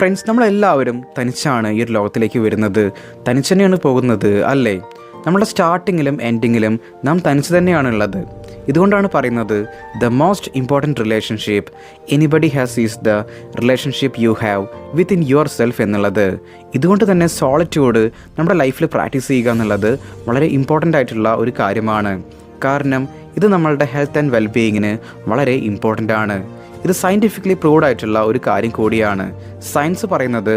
Friends നമ്മളെല്ലാവരും തനിച്ചാണ് ഈ ഒരു ലോകത്തിലേക്ക് വരുന്നത്. തനിച്ച് തന്നെയാണ് പോകുന്നത് അല്ലേ? നമ്മുടെ സ്റ്റാർട്ടിങ്ങിലും എൻഡിങ്ങിലും നാം തനിച്ച് തന്നെയാണ് ഉള്ളത് ഇതുകൊണ്ടാണ് പറയുന്നത് the most important relationship anybody has is the relationship you have with in yourself എന്നുള്ളത്. ഇതുകൊണ്ട് തന്നെ സോളിറ്റ്യൂഡ് നമ്മുടെ ലൈഫിൽ പ്രാക്ടീസ് ചെയ്യുക എന്നുള്ളത് വളരെ ഇമ്പോർട്ടന്റ് ആയിട്ടുള്ള ഒരു കാര്യമാണ്. കാരണം ഇത് നമ്മളുടെ ഹെൽത്ത് ആൻഡ് വെൽബീയിങ്ങിന് വളരെ ഇമ്പോർട്ടന്റ് ആണ്. ഇത് സയന്റിഫിക്കലി പ്രൂവ്ഡ് ആയിട്ടുള്ള ഒരു കാര്യം കൂടിയാണ്. സയൻസ് പറയുന്നത്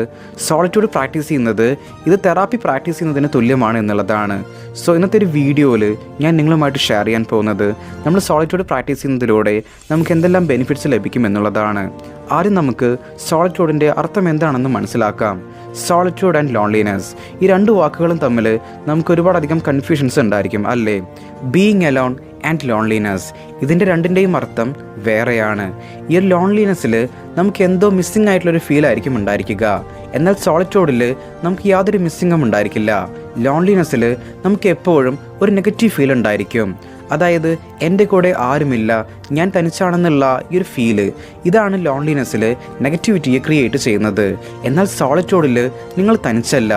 സോളിറ്റ്യൂഡ് പ്രാക്ടീസ് ചെയ്യുന്നത് ഇത് തെറാപ്പി പ്രാക്ടീസ് ചെയ്യുന്നതിന് തുല്യമാണ് എന്നുള്ളതാണ്. സോ ഇന്നത്തെ ഒരു വീഡിയോയിൽ ഞാൻ നിങ്ങളുമായിട്ട് ഷെയർ ചെയ്യാൻ പോകുന്നത് നമ്മൾ സോളിറ്റ്യൂഡ് പ്രാക്ടീസ് ചെയ്യുന്നതിലൂടെ നമുക്ക് എന്തെല്ലാം ബെനിഫിറ്റ്സ് ലഭിക്കും എന്നുള്ളതാണ്. ആദ്യം നമുക്ക് സോളിറ്റ്യൂഡിന്റെ അർത്ഥം എന്താണെന്ന് മനസ്സിലാക്കാം. സോളിറ്റ്യൂഡ് ആൻഡ് ലോൺലിനെസ് ഈ രണ്ട് വാക്കുകളും തമ്മിൽ നമുക്ക് ഒരുപാടധികം കൺഫ്യൂഷൻസ് ഉണ്ടായിരിക്കും അല്ലേ? ബീയിങ് അലോൺ ആൻഡ് ലോൺലിനെസ് ഇതിന്റെ രണ്ടിന്റെയും അർത്ഥം വേറെയാണ്. ഈ ഒരു ലോൺലിനെസ്സിൽ നമുക്ക് എന്തോ മിസ്സിംഗ് ആയിട്ടുള്ളൊരു ഫീൽ ആയിരിക്കും ഉണ്ടായിരിക്കുക. എന്നാൽ സോളിറ്റ്യൂഡിൽ നമുക്ക് യാതൊരു മിസ്സിങ്ങും ഉണ്ടായിരിക്കില്ല. ലോൺലിനെസ്സിൽ നമുക്ക് എപ്പോഴും ഒരു നെഗറ്റീവ് ഫീൽ ഉണ്ടായിരിക്കും. അതായത് എന്റെ കൂടെ ആരുമില്ല ഞാൻ തനിച്ചാണെന്നുള്ള ഈ ഒരു ഫീൽ ഇതാണ് ലോൺലിനെസ്സിൽ നെഗറ്റിവിറ്റിയെ ക്രിയേറ്റ് ചെയ്യുന്നത്. എന്നാൽ സോളിറ്റ്യൂഡിൽ നിങ്ങൾ തനിച്ചല്ല.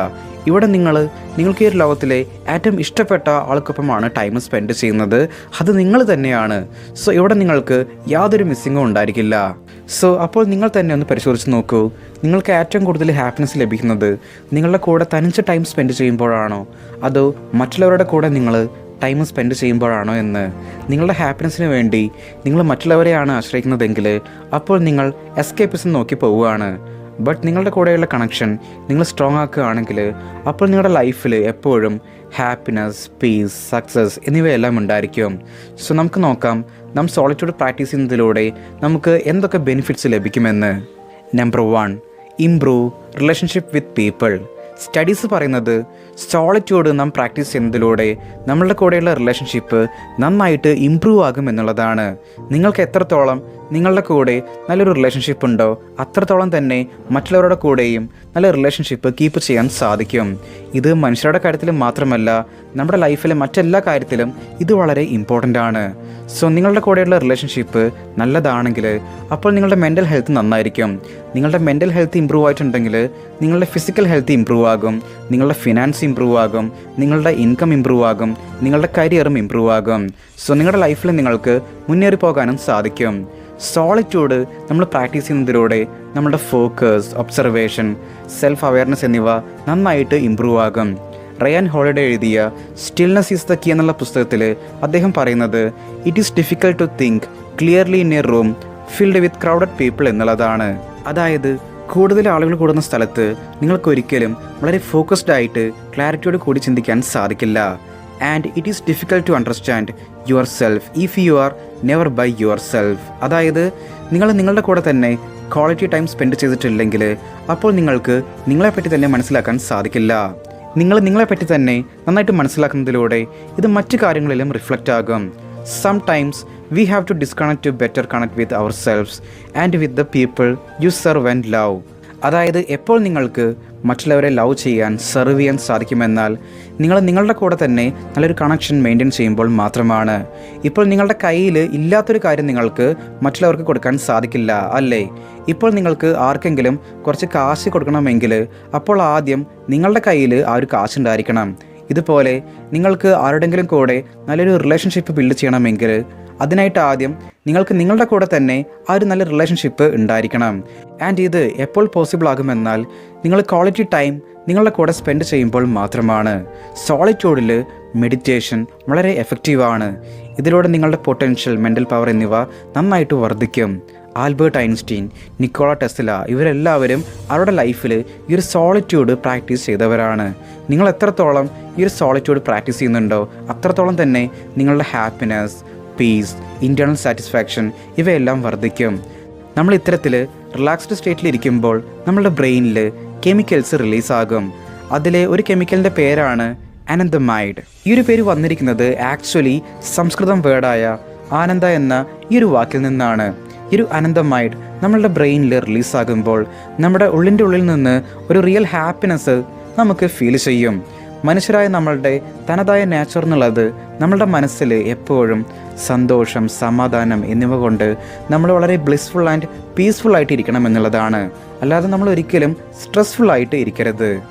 ഇവിടെ നിങ്ങൾ നിങ്ങൾക്ക് ഈ ഒരു ലോകത്തിലെ ഏറ്റവും ഇഷ്ടപ്പെട്ട ആൾക്കൊപ്പമാണ് ടൈം സ്പെൻഡ് ചെയ്യുന്നത്. അത് നിങ്ങൾ തന്നെയാണ്. സോ ഇവിടെ നിങ്ങൾക്ക് യാതൊരു മിസ്സിങ്ങും ഉണ്ടായിരിക്കില്ല. സോ അപ്പോൾ നിങ്ങൾ തന്നെ ഒന്ന് പരിശോധിച്ച് നോക്കൂ. നിങ്ങൾക്ക് ഏറ്റവും കൂടുതൽ ഹാപ്പിനെസ് ലഭിക്കുന്നത് നിങ്ങളുടെ കൂടെ തനിച്ച് ടൈം സ്പെൻഡ് ചെയ്യുമ്പോഴാണോ? അതോ മറ്റുള്ളവരുടെ കൂടെ നിങ്ങൾ ടൈം സ്പെൻഡ് ചെയ്യുമ്പോഴാണോ എന്ന്? നിങ്ങളുടെ ഹാപ്പിനെസ്സിന് വേണ്ടി നിങ്ങൾ മറ്റുള്ളവരെയാണ് ആശ്രയിക്കുന്നതെങ്കിൽ അപ്പോൾ നിങ്ങൾ എസ്കേപ്പിസം നോക്കി പോവുകയാണ്. ബട്ട് നിങ്ങളുടെ കൂടെയുള്ള കണക്ഷൻ നിങ്ങൾ സ്ട്രോങ് ആക്കുകയാണെങ്കിൽ അപ്പോൾ നിങ്ങളുടെ ലൈഫിൽ എപ്പോഴും ഹാപ്പിനെസ് പീസ് സക്സസ് എന്നിവയെല്ലാം ഉണ്ടായിരിക്കും. സോ നമുക്ക് നോക്കാം നാം സോളിറ്റ്യൂഡ് പ്രാക്ടീസ് ചെയ്യുന്നതിലൂടെ നമുക്ക് എന്തൊക്കെ ബെനിഫിറ്റ്സ് ലഭിക്കുമെന്ന്. Number one improve relationship with people studies പറയുന്നത് സോളിറ്റ്യൂഡ് നാം പ്രാക്ടീസ് ചെയ്യുന്നതിലൂടെ നമ്മളുടെ കൂടെയുള്ള റിലേഷൻഷിപ്പ് നന്നായിട്ട് ഇമ്പ്രൂവ് ആകും എന്നുള്ളതാണ്. നിങ്ങൾക്ക് എത്രത്തോളം നിങ്ങളുടെ കൂടെ നല്ലൊരു റിലേഷൻഷിപ്പ് ഉണ്ടോ? അത്രത്തോളം തന്നെ മറ്റുള്ളവരുടെ കൂടെയും നല്ല റിലേഷൻഷിപ്പ് കീപ്പ് ചെയ്യാൻ സാധിക്കും. ഇത് മനുഷ്യരുടെ കാര്യത്തിൽ മാത്രമല്ല നമ്മുടെ ലൈഫിലെ മറ്റെല്ലാ കാര്യത്തിലും ഇത് വളരെ ഇമ്പോർട്ടന്റ് ആണ്. സോ നിങ്ങളുടെ കൂടെയുള്ള റിലേഷൻഷിപ്പ് നല്ലതാണെങ്കിൽ അപ്പോൾ നിങ്ങളുടെ മെന്റൽ ഹെൽത്ത് നന്നായിരിക്കും. നിങ്ങളുടെ മെന്റൽ ഹെൽത്ത് ഇമ്പ്രൂവ് ആയിട്ടുണ്ടെങ്കിൽ നിങ്ങളുടെ ഫിസിക്കൽ ഹെൽത്ത് ഇമ്പ്രൂവ് ആകും. നിങ്ങളുടെ ഫിനാൻസ് ഇമ്പ്രൂവ് ആകും. നിങ്ങളുടെ ഇൻകം ഇമ്പ്രൂവ് ആകും. നിങ്ങളുടെ കരിയറും ഇമ്പ്രൂവ് ആകും. സോ നിങ്ങളുടെ ലൈഫിൽ നിങ്ങൾക്ക് മുന്നേറി പോകാനും സാധിക്കും. സോളിറ്റ്യൂഡ് നമ്മൾ പ്രാക്ടീസ് ചെയ്യുന്നതിലൂടെ നമ്മുടെ ഫോക്കസ് ഒബ്സർവേഷൻ സെൽഫ് അവയർനെസ് എന്നിവ നന്നായിട്ട് ഇമ്പ്രൂവ് ആകും. റയാൻ ഹോളിഡേ എഴുതിയ സ്റ്റിൽനെസ് ഈസ് ദ കീ എന്നുള്ള പുസ്തകത്തിൽ അദ്ദേഹം പറയുന്നത് it is difficult to think clearly in a room filled with crowded people എന്നുള്ളതാണ്. അതായത് കൂടുതൽ ആളുകൾ കൂടുന്ന സ്ഥലത്ത് നിങ്ങൾക്ക് ഒരിക്കലും വളരെ ഫോക്കസ്ഡ് ആയിട്ട് ക്ലാരിറ്റിയോട് കൂടി ചിന്തിക്കാൻ സാധിക്കില്ല. And it is difficult to understand yourself if you are never by yourself അതായത് നിങ്ങൾ നിങ്ങളുടെ കൂടെ തന്നെ ക്വാളിറ്റി ടൈം സ്പെൻഡ് ചെയ്തിട്ടില്ലെങ്കിൽ അപ്പോൾ നിങ്ങൾക്ക് നിങ്ങളെപ്പറ്റി തന്നെ മനസ്സിലാക്കാൻ സാധിക്കില്ല. നിങ്ങൾ നിങ്ങളെപ്പറ്റി തന്നെ നന്നായിട്ട് മനസ്സിലാക്കുന്നതിലൂടെ ഇത് മറ്റു കാര്യങ്ങളിലും റിഫ്ലക്റ്റ് ആകും. Sometimes we have to disconnect to better connect with ourselves and with the people you serve and love അതായത് എപ്പോൾ നിങ്ങൾക്ക് മറ്റുള്ളവരെ ലവ് ചെയ്യാൻ സെർവ് ചെയ്യാൻ സാധിക്കുമെന്നാൽ നിങ്ങൾ നിങ്ങളുടെ കൂടെ തന്നെ നല്ലൊരു കണക്ഷൻ മെയിന്റെയിൻ ചെയ്യുമ്പോൾ മാത്രമാണ്. ഇപ്പോൾ നിങ്ങളുടെ കയ്യിൽ ഇല്ലാത്തൊരു കാര്യം നിങ്ങൾക്ക് മറ്റുള്ളവർക്ക് കൊടുക്കാൻ സാധിക്കില്ല അല്ലേ? ഇപ്പോൾ നിങ്ങൾക്ക് ആർക്കെങ്കിലും കുറച്ച് കാശ് കൊടുക്കണമെങ്കിൽ അപ്പോൾ ആദ്യം നിങ്ങളുടെ കയ്യിൽ ആ ഒരു കാശ് ഉണ്ടായിരിക്കണം. ഇതുപോലെ നിങ്ങൾക്ക് ആരുടെങ്കിലും കൂടെ നല്ലൊരു റിലേഷൻഷിപ്പ് ബിൽഡ് ചെയ്യണമെങ്കിൽ അതിനായിട്ട് ആദ്യം നിങ്ങൾക്ക് നിങ്ങളുടെ കൂടെ തന്നെ ആ ഒരു നല്ല റിലേഷൻഷിപ്പ് ഉണ്ടായിരിക്കണം. ആൻഡ് ഇത് എപ്പോൾ പോസിബിൾ ആകുമെന്നാൽ നിങ്ങൾ ക്വാളിറ്റി ടൈം നിങ്ങളുടെ കൂടെ സ്പെൻഡ് ചെയ്യുമ്പോൾ മാത്രമാണ്. സോളിറ്റ്യൂഡിൽ മെഡിറ്റേഷൻ വളരെ എഫക്റ്റീവാണ് ഇതിലൂടെ നിങ്ങളുടെ പൊട്ടൻഷ്യൽ മെന്റൽ പവർ എന്നിവ നന്നായിട്ട് വർദ്ധിക്കും. ആൽബർട്ട് ഐൻസ്റ്റീൻ നിക്കോള ടെസ്ല ഇവരെല്ലാവരും അവരുടെ ലൈഫിൽ ഈ ഒരു സോളിറ്റ്യൂഡ് പ്രാക്ടീസ് ചെയ്തവരാണ്. നിങ്ങൾ എത്രത്തോളം ഈ ഒരു സോളിറ്റ്യൂഡ് പ്രാക്ടീസ് ചെയ്യുന്നുണ്ടോ അത്രത്തോളം തന്നെ നിങ്ങളുടെ ഹാപ്പിനെസ് പീസ് ഇന്റേർണൽ സാറ്റിസ്ഫാക്ഷൻ ഇവയെല്ലാം വർദ്ധിക്കും. നമ്മൾ ഇത്തരത്തിൽ റിലാക്സ്ഡ് സ്റ്റേറ്റിലിരിക്കുമ്പോൾ നമ്മുടെ ബ്രെയിനിൽ കെമിക്കൽസ് റിലീസാകും അതിലെ ഒരു കെമിക്കലിന്റെ പേരാണ് അനന്തമൈഡ് ഈ ഒരു പേര് വന്നിരിക്കുന്നത് ആക്ച്വലി സംസ്കൃതം വേർഡായ ആനന്ദ എന്ന ഈ ഒരു വാക്കിൽ നിന്നാണ്. ഈ ഒരു അനന്തമൈഡ് നമ്മളുടെ ബ്രെയിനിൽ റിലീസാകുമ്പോൾ നമ്മുടെ ഉള്ളിന്റെ ഉള്ളിൽ നിന്ന് ഒരു റിയൽ ഹാപ്പിനെസ് നമുക്ക് ഫീൽ ചെയ്യും. മനുഷ്യരായ നമ്മളുടെ തനതായ നേച്ചർ എന്നുള്ളത് നമ്മളുടെ മനസ്സിൽ എപ്പോഴും സന്തോഷം സമാധാനം എന്നിവ കൊണ്ട് നമ്മൾ വളരെ ബ്ലിസ്ഫുൾ ആൻഡ് പീസ്ഫുൾ ആയിട്ട് ഇരിക്കണം എന്നുള്ളതാണ്. അല്ലാതെ നമ്മൾ ഒരിക്കലും സ്ട്രെസ്ഫുൾ ആയിട്ട് ഇരിക്കരുത്.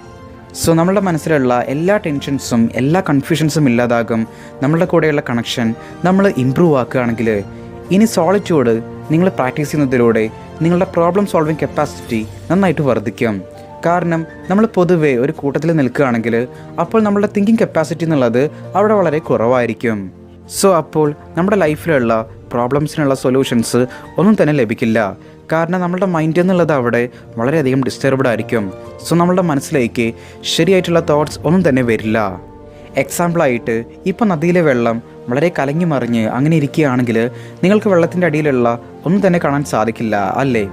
സോ നമ്മളുടെ മനസ്സിലുള്ള എല്ലാ ടെൻഷൻസും എല്ലാ കൺഫ്യൂഷൻസും ഇല്ലാതാകും. നമ്മളുടെ കൂടെയുള്ള കണക്ഷൻ നമ്മൾ ഇമ്പ്രൂവ് ആക്കുകയാണെങ്കിൽ ഇനി സോളിറ്റ്യൂഡ് നിങ്ങൾ പ്രാക്ടീസ് ചെയ്യുന്നതിലൂടെ നിങ്ങളുടെ പ്രോബ്ലം സോൾവിങ് കപ്പാസിറ്റി നന്നായിട്ട് വർദ്ധിക്കും. കാരണം നമ്മൾ പൊതുവേ ഒരു കൂട്ടത്തിൽ നിൽക്കുകയാണെങ്കിൽ അപ്പോൾ നമ്മുടെ തിങ്കിങ് കപ്പാസിറ്റി എന്നുള്ളത് അവിടെ വളരെ കുറവായിരിക്കും. സോ അപ്പോൾ നമ്മുടെ ലൈഫിലുള്ള പ്രോബ്ലംസിനുള്ള സൊല്യൂഷൻസ് ഒന്നും തന്നെ ലഭിക്കില്ല. കാരണം നമ്മുടെ മൈൻഡ് എന്നുള്ളത് അവിടെ വളരെയധികം ഡിസ്റ്റർബ്ഡ് ആയിരിക്കും. സോ നമ്മുടെ മനസ്സിലേക്ക് ശരിയായിട്ടുള്ള തോട്ട്സ് ഒന്നും തന്നെ വരില്ല. എക്സാമ്പിളായിട്ട് ഇപ്പോൾ നദിയിലെ വെള്ളം വളരെ കലങ്ങി മറിഞ്ഞ് അങ്ങനെ ഇരിക്കുകയാണെങ്കിൽ നിങ്ങൾക്ക് വെള്ളത്തിന്റെ അടിയിലുള്ള ഒന്നും തന്നെ കാണാൻ സാധിക്കില്ല അല്ലേ?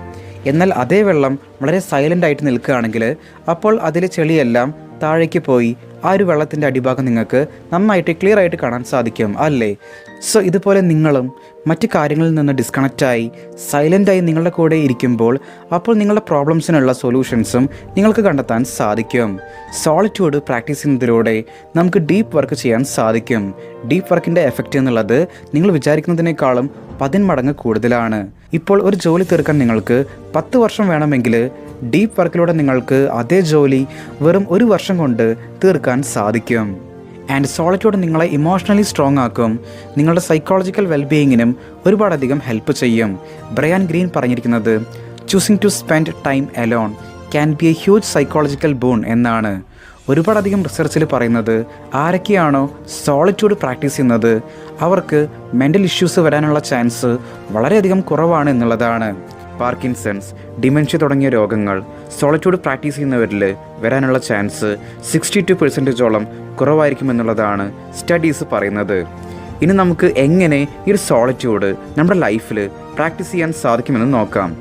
എന്നാൽ അതേ വെള്ളം വളരെ സൈലന്റ് ആയിട്ട് നിൽക്കുകയാണെങ്കിൽ അപ്പോൾ അതിലെ ചെളിയെല്ലാം താഴേക്ക് പോയി ആ ഒരു വെള്ളത്തിന്റെ അടിഭാഗം നിങ്ങൾക്ക് നന്നായിട്ട് ക്ലിയർ ആയിട്ട് കാണാൻ സാധിക്കും അല്ലേ? സോ ഇതുപോലെ നിങ്ങളും മറ്റു കാര്യങ്ങളിൽ നിന്ന് ഡിസ്കണക്റ്റായി സൈലന്റായി നിങ്ങളുടെ കൂടെ ഇരിക്കുമ്പോൾ അപ്പോൾ നിങ്ങളുടെ പ്രോബ്ലംസിനുള്ള സൊല്യൂഷൻസും നിങ്ങൾക്ക് കണ്ടെത്താൻ സാധിക്കും. സോളിറ്റ്യൂഡ് പ്രാക്ടീസ് ചെയ്യുന്നതിലൂടെ നമുക്ക് ഡീപ്പ് വർക്ക് ചെയ്യാൻ സാധിക്കും. ഡീപ്പ് വർക്കിന്റെ എഫക്റ്റ് എന്നുള്ളത് നിങ്ങൾ വിചാരിക്കുന്നതിനേക്കാളും പതിന്മടങ്ങ് കൂടുതലാണ്. ഇപ്പോൾ ഒരു ജോലി തീർക്കാൻ നിങ്ങൾക്ക് പത്ത് വർഷം വേണമെങ്കിൽ ഡീപ്പ് വർക്കിലൂടെ നിങ്ങൾക്ക് അതേ ജോലി വെറും ഒരു വർഷം കൊണ്ട് തീർക്കാൻ സാധിക്കും. ആൻഡ് സോളിറ്റ്യൂഡ് നിങ്ങളെ ഇമോഷണലി സ്ട്രോങ് ആക്കും. നിങ്ങളുടെ സൈക്കോളജിക്കൽ വെൽബീയിങ്ങിനും ഒരുപാടധികം ഹെൽപ്പ് ചെയ്യും. ബ്രയാൻ ഗ്രീൻ പറഞ്ഞിരിക്കുന്നത് choosing to spend time alone can be a huge psychological boon എന്നാണ്. ഒരുപാടധികം റിസർച്ചിൽ പറയുന്നത് ആരൊക്കെയാണോ സോളിറ്റ്യൂഡ് പ്രാക്ടീസ് ചെയ്യുന്നത്? അവർക്ക് മെന്റൽ ഇഷ്യൂസ് വരാനുള്ള ചാൻസ് വളരെയധികം കുറവാണ് എന്നുള്ളതാണ്. പാർക്കിൻസൺസ് ഡിമെൻഷ്യ തുടങ്ങിയ രോഗങ്ങൾ സോളിറ്റ്യൂഡ് പ്രാക്ടീസ് ചെയ്യുന്നവരിൽ വരാനുള്ള ചാൻസ് സിക്സ്റ്റി ടു പെർസെന്റേജോളം കുറവായിരിക്കുമെന്നുള്ളതാണ് സ്റ്റഡീസ് പറയുന്നത്. ഇനി നമുക്ക് എങ്ങനെ ഈ ഒരു സോളിറ്റ്യൂഡ് നമ്മുടെ ലൈഫിൽ പ്രാക്ടീസ് ചെയ്യാൻ സാധിക്കുമെന്ന് നോക്കാം.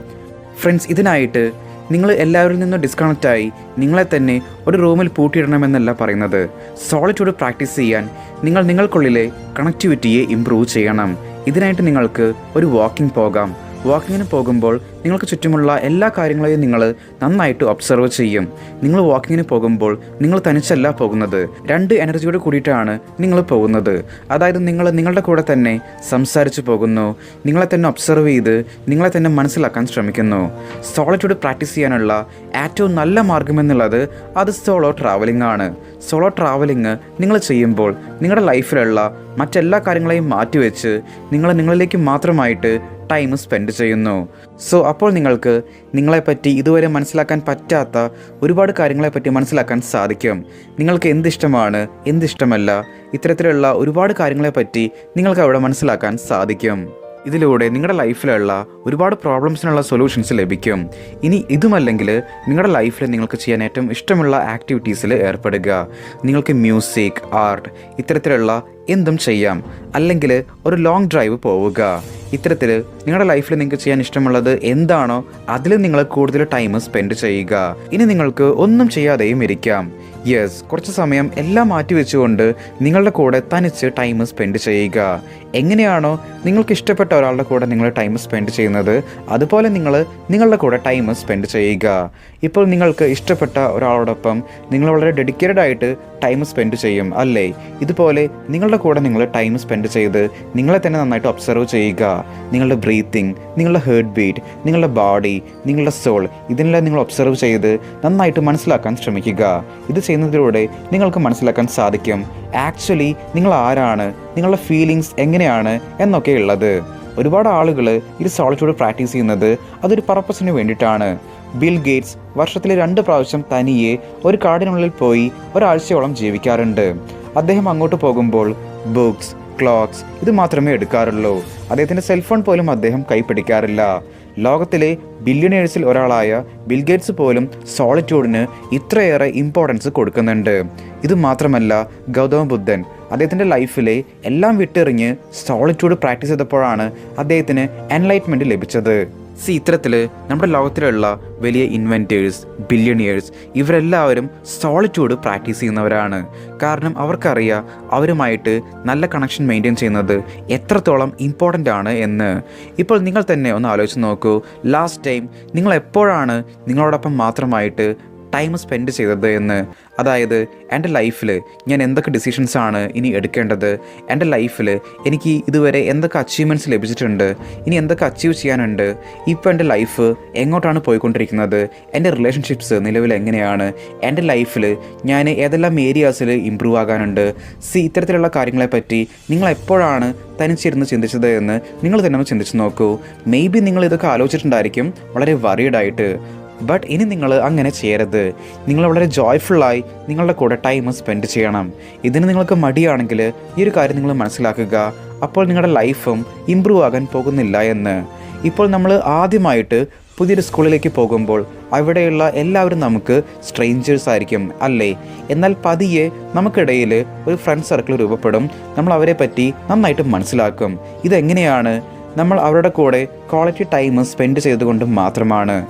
ഫ്രണ്ട്സ് ഇതിനായിട്ട് നിങ്ങൾ എല്ലാവരിൽ നിന്നും ഡിസ്കണക്റ്റായി നിങ്ങളെ തന്നെ ഒരു റൂമിൽ പൂട്ടിയിടണമെന്നല്ല പറയുന്നത്. സോളിറ്റ്യൂഡ് പ്രാക്ടീസ് ചെയ്യാൻ നിങ്ങൾ നിങ്ങൾക്കുള്ളിലെ കണക്ടിവിറ്റിയെ ഇമ്പ്രൂവ് ചെയ്യണം. ഇതിനായിട്ട് നിങ്ങൾക്ക് ഒരു വാക്കിംഗ് പോകാം. വാക്കിങ്ങിന് പോകുമ്പോൾ നിങ്ങൾക്ക് ചുറ്റുമുള്ള എല്ലാ കാര്യങ്ങളെയും നിങ്ങൾ നന്നായിട്ട് ഒബ്സർവ് ചെയ്യും. നിങ്ങൾ വാക്കിങ്ങിന് പോകുമ്പോൾ നിങ്ങൾ തനിച്ചല്ല പോകുന്നത്. രണ്ട് എനർജിയോട് കൂടിയിട്ടാണ് നിങ്ങൾ പോകുന്നത്. അതായത് നിങ്ങൾ നിങ്ങളുടെ കൂടെ തന്നെ സംസാരിച്ചു പോകുന്നു. നിങ്ങളെ തന്നെ ഒബ്സർവ് ചെയ്ത് നിങ്ങളെ തന്നെ മനസ്സിലാക്കാൻ ശ്രമിക്കുന്നു. സോളിറ്റ്യൂഡ് പ്രാക്ടീസ് ചെയ്യാനുള്ള ഏറ്റവും നല്ല മാർഗമെന്നുള്ളത് അത് സോളോ ട്രാവലിംഗ് ആണ്. സോളോ ട്രാവലിംഗ് നിങ്ങൾ ചെയ്യുമ്പോൾ നിങ്ങളുടെ ലൈഫിലുള്ള മറ്റെല്ലാ കാര്യങ്ങളെയും മാറ്റിവെച്ച് നിങ്ങൾ നിങ്ങളിലേക്ക് മാത്രമായിട്ട് ടൈം സ്പെൻഡ് ചെയ്യുന്നു. സോ അപ്പോൾ നിങ്ങൾക്ക് നിങ്ങളെപ്പറ്റി ഇതുവരെ മനസ്സിലാക്കാൻ പറ്റാത്ത ഒരുപാട് കാര്യങ്ങളെപ്പറ്റി മനസ്സിലാക്കാൻ സാധിക്കും. നിങ്ങൾക്ക് എന്തിഷ്ടമാണ് എന്തിഷ്ടമല്ല ഇത്തരത്തിലുള്ള ഒരുപാട് കാര്യങ്ങളെപ്പറ്റി നിങ്ങൾക്ക് അവിടെ മനസ്സിലാക്കാൻ സാധിക്കും. ഇതിലൂടെ നിങ്ങളുടെ ലൈഫിലുള്ള ഒരുപാട് പ്രോബ്ലംസിനുള്ള സൊല്യൂഷൻസ് ലഭിക്കും. ഇനി ഇതുമല്ലെങ്കിൽ നിങ്ങളുടെ ലൈഫിൽ നിങ്ങൾക്ക് ചെയ്യാൻ ഏറ്റവും ഇഷ്ടമുള്ള ആക്ടിവിറ്റീസിൽ ഏർപ്പെടുക. നിങ്ങൾക്ക് മ്യൂസിക് ആർട്ട് ഇത്തരത്തിലുള്ള എന്തും ചെയ്യാം. അല്ലെങ്കിൽ ഒരു ലോങ് ഡ്രൈവ് പോവുക. ഇത്തരത്തിൽ നിങ്ങളുടെ ലൈഫിൽ നിങ്ങൾക്ക് ചെയ്യാൻ ഇഷ്ടമുള്ളത് എന്താണോ അതിൽ നിങ്ങൾ കൂടുതൽ ടൈം സ്പെൻഡ് ചെയ്യുക. ഇനി നിങ്ങൾക്ക് ഒന്നും ചെയ്യാതെയും ഇരിക്കാം. യെസ് കുറച്ച് സമയം എല്ലാം മാറ്റി വെച്ചുകൊണ്ട് നിങ്ങളുടെ കൂടെ തനിച്ച് ടൈം സ്പെൻഡ് ചെയ്യുക. എങ്ങനെയാണോ നിങ്ങൾക്ക് ഇഷ്ടപ്പെട്ട ഒരാളുടെ കൂടെ നിങ്ങൾ ടൈം സ്പെൻഡ് ചെയ്യുന്നത് അതുപോലെ നിങ്ങൾ നിങ്ങളുടെ കൂടെ ടൈം സ്പെൻഡ് ചെയ്യുക. ഇപ്പോൾ നിങ്ങൾക്ക് ഇഷ്ടപ്പെട്ട ഒരാളോടൊപ്പം നിങ്ങൾ വളരെ ഡെഡിക്കേറ്റഡ് ആയിട്ട് ടൈം സ്പെൻഡ് ചെയ്യും അല്ലേ? ഇതുപോലെ നിങ്ങളുടെ കൂടെ നിങ്ങൾ ടൈം സ്പെൻഡ് ചെയ്ത് നിങ്ങളെ തന്നെ നന്നായിട്ട് ഒബ്സർവ് ചെയ്യുക. നിങ്ങളുടെ ബ്രീത്തിങ് നിങ്ങളുടെ ഹേർട്ട് ബീറ്റ് നിങ്ങളുടെ ബോഡി നിങ്ങളുടെ സോൾ ഇതിനെല്ലാം നിങ്ങൾ ഒബ്സർവ് ചെയ്ത് നന്നായിട്ട് മനസ്സിലാക്കാൻ ശ്രമിക്കുക. ഇത് ചെയ്യുന്നതിലൂടെ നിങ്ങൾക്ക് മനസ്സിലാക്കാൻ സാധിക്കും. ആക്ച്വലി നിങ്ങൾ ആരാണ്? നിങ്ങളുടെ ഫീലിങ്സ് എങ്ങനെയാണ്? എന്നൊക്കെ ഉള്ളത്. ഒരുപാട് ആളുകൾ ഈ സോളിറ്റ്യൂഡ് പ്രാക്ടീസ് ചെയ്യുന്നത് അതൊരു പർപ്പസിന് വേണ്ടിയിട്ടാണ്. ബിൽ ഗേറ്റ്സ് വർഷത്തിൽ രണ്ട് പ്രാവശ്യം തനിയെ ഒരു കാടിനുള്ളിൽ പോയി ഒരാഴ്ചയോളം ജീവിക്കാറുണ്ട്. അദ്ദേഹം അങ്ങോട്ട് പോകുമ്പോൾ ബുക്സ് ക്ലോക്സ് ഇത് മാത്രമേ എടുക്കാറുള്ളൂ. അദ്ദേഹത്തിന്റെ സെൽഫോൺ പോലും അദ്ദേഹം കൈപ്പിടിക്കാറില്ല ലോകത്തിലെ ബില്യണേഴ്സിൽ ഒരാളായ ബിൽഗേറ്റ്സ് പോലും സോളിറ്റ്യൂഡിന് ഇത്രയേറെ ഇമ്പോർട്ടൻസ് കൊടുക്കുന്നുണ്ട്. ഇത് മാത്രമല്ല ഗൗതമ ബുദ്ധൻ അദ്ദേഹത്തിന്റെ ലൈഫിലെ എല്ലാം വിട്ടെറിഞ്ഞ് സോളിറ്റ്യൂഡ് പ്രാക്ടീസ് ചെയ്തപ്പോഴാണ് അദ്ദേഹത്തിന് എൻലൈറ്റ്മെന്റ് ലഭിച്ചത്. സി ഇത്തരത്തിൽ നമ്മുടെ ലോകത്തിലുള്ള വലിയ ഇൻവെന്റേഴ്സ് ബില്യണിയേഴ്സ് ഇവരെല്ലാവരും സോളിറ്റ്യൂഡ് പ്രാക്ടീസ് ചെയ്യുന്നവരാണ്. കാരണം അവർക്കറിയാം അവരുമായിട്ട് നല്ല കണക്ഷൻ മെയിന്റെയിൻ ചെയ്യുന്നത് എത്രത്തോളം ഇമ്പോർട്ടന്റ് ആണ് എന്ന്. ഇപ്പോൾ നിങ്ങൾ തന്നെ ഒന്ന് ആലോചിച്ച് നോക്കൂ. ലാസ്റ്റ് ടൈം നിങ്ങൾ എപ്പോഴാണ് നിങ്ങളോടൊപ്പം മാത്രമായിട്ട് ടൈം സ്പെൻഡ് ചെയ്തത് എന്ന്. അതായത് എന്റെ ലൈഫിൽ ഞാൻ എന്തൊക്കെ ഡിസിഷൻസ് ആണ് ഇനി എടുക്കേണ്ടത്? എന്റെ ലൈഫിൽ എനിക്ക് ഇതുവരെ എന്തൊക്കെ അച്ചീവ്മെന്റ്സ് ലഭിച്ചിട്ടുണ്ട്? ഇനി എന്തൊക്കെ അച്ചീവ് ചെയ്യാനുണ്ട്? ഇപ്പോൾ എന്റെ ലൈഫ് എങ്ങോട്ടാണ് പോയിക്കൊണ്ടിരിക്കുന്നത്? എന്റെ റിലേഷൻഷിപ്സ് നിലവിൽ എങ്ങനെയാണ്? എന്റെ ലൈഫിൽ ഞാൻ ഏതെല്ലാം ഏരിയാസിൽ ഇമ്പ്രൂവ് ആകാനുണ്ട്? സി ഇത്തരത്തിലുള്ള കാര്യങ്ങളെപ്പറ്റി നിങ്ങൾ എപ്പോഴാണ് തനിച്ചിരുന്ന് ചിന്തിച്ചത് എന്ന് നിങ്ങൾ തന്നെ ഒന്ന് ചിന്തിച്ച് നോക്കൂ. മേ ബി നിങ്ങൾ ഇതൊക്കെ ആലോചിച്ചിട്ടുണ്ടായിരിക്കും. വളരെ വറീഡായിട്ട് ബട്ട് ഇനി നിങ്ങൾ അങ്ങനെ ചെയ്യരുത്. നിങ്ങൾ വളരെ ജോയ്ഫുള്ളായി നിങ്ങളുടെ കൂടെ ടൈം സ്പെൻഡ് ചെയ്യണം. ഇതിന് നിങ്ങൾക്ക് മടിയാണെങ്കിൽ ഈ ഒരു കാര്യം നിങ്ങൾ മനസ്സിലാക്കുക. അപ്പോൾ നിങ്ങളുടെ ലൈഫും ഇമ്പ്രൂവ് ആകാൻ പോകുന്നില്ല എന്ന്. ഇപ്പോൾ നമ്മൾ ആദ്യമായിട്ട് പുതിയൊരു സ്കൂളിലേക്ക് പോകുമ്പോൾ അവിടെയുള്ള എല്ലാവരും നമുക്ക് സ്ട്രേഞ്ചേഴ്സ് ആയിരിക്കും അല്ലേ? എന്നാൽ പതിയെ നമുക്കിടയിൽ ഒരു ഫ്രണ്ട് സർക്കിൾ രൂപപ്പെടും. നമ്മൾ അവരെ പറ്റി നന്നായിട്ട് മനസ്സിലാക്കും. ഇതെങ്ങനെയാണ്? നമ്മൾ അവരുടെ കൂടെ ക്വാളിറ്റി ടൈം സ്പെൻഡ് ചെയ്തുകൊണ്ട് മാത്രമാണ്.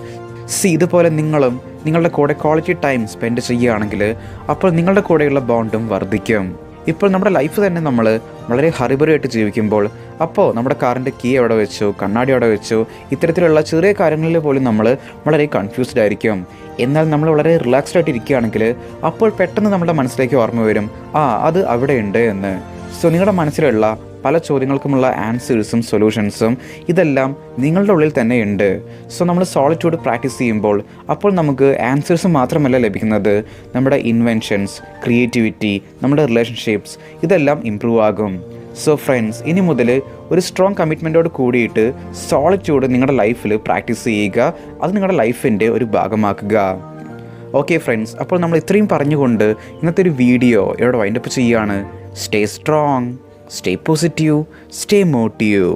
സി ഇതുപോലെ നിങ്ങളും നിങ്ങളുടെ കൂടെ ക്വാളിറ്റി ടൈം സ്പെൻഡ് ചെയ്യുകയാണെങ്കിൽ അപ്പോൾ നിങ്ങളുടെ കൂടെയുള്ള ബോണ്ടും വർദ്ധിക്കും. ഇപ്പോൾ നമ്മുടെ ലൈഫ് തന്നെ നമ്മൾ വളരെ ഹറിബറിയായിട്ട് ജീവിക്കുമ്പോൾ അപ്പോൾ നമ്മുടെ കാറിന്റെ കീ എവിടെ വെച്ചു കണ്ണാടി എവിടെ വെച്ചു ഇത്തരത്തിലുള്ള ചെറിയ കാര്യങ്ങളിൽ പോലും നമ്മൾ വളരെ കൺഫ്യൂസ്ഡ് ആയിരിക്കും. എന്നാൽ നമ്മൾ വളരെ റിലാക്സ്ഡ് ആയിട്ട് ഇരിക്കുകയാണെങ്കിൽ അപ്പോൾ പെട്ടെന്ന് നമ്മുടെ മനസ്സിലേക്ക് ഓർമ്മ വരും ആ അത് അവിടെ ഉണ്ട് എന്ന്. സോ നിങ്ങളുടെ മനസ്സിലുള്ള പല ചോദ്യങ്ങൾക്കുമുള്ള ആൻസേഴ്സും സൊല്യൂഷൻസും ഇതെല്ലാം നിങ്ങളുടെ ഉള്ളിൽ തന്നെ ഉണ്ട് സോ നമ്മൾ സോളിറ്റ്യൂഡ് പ്രാക്ടീസ് ചെയ്യുമ്പോൾ അപ്പോൾ നമുക്ക് ആൻസേഴ്സ് മാത്രമല്ല ലഭിക്കുന്നത്. നമ്മുടെ ഇൻവെൻഷൻസ് ക്രിയേറ്റിവിറ്റി നമ്മുടെ റിലേഷൻഷിപ്സ് ഇതെല്ലാം ഇമ്പ്രൂവ് ആകും. സോ ഫ്രണ്ട്സ് ഇനി മുതൽ ഒരു സ്ട്രോങ് കമ്മിറ്റ്മെന്റോട് കൂടിയിട്ട് സോളിറ്റ്യൂഡ് നിങ്ങളുടെ ലൈഫിൽ പ്രാക്ടീസ് ചെയ്യുക. അത് നിങ്ങളുടെ ലൈഫിന്റെ ഒരു ഭാഗമാക്കുക. ഓക്കെ ഫ്രണ്ട്സ് അപ്പോൾ നമ്മൾ ഇത്രയും പറഞ്ഞുകൊണ്ട് ഇന്നത്തെ ഒരു വീഡിയോ ഇവിടെ വൈൻഡപ്പ് ചെയ്യുകയാണ്. Stay strong stay positive stay motive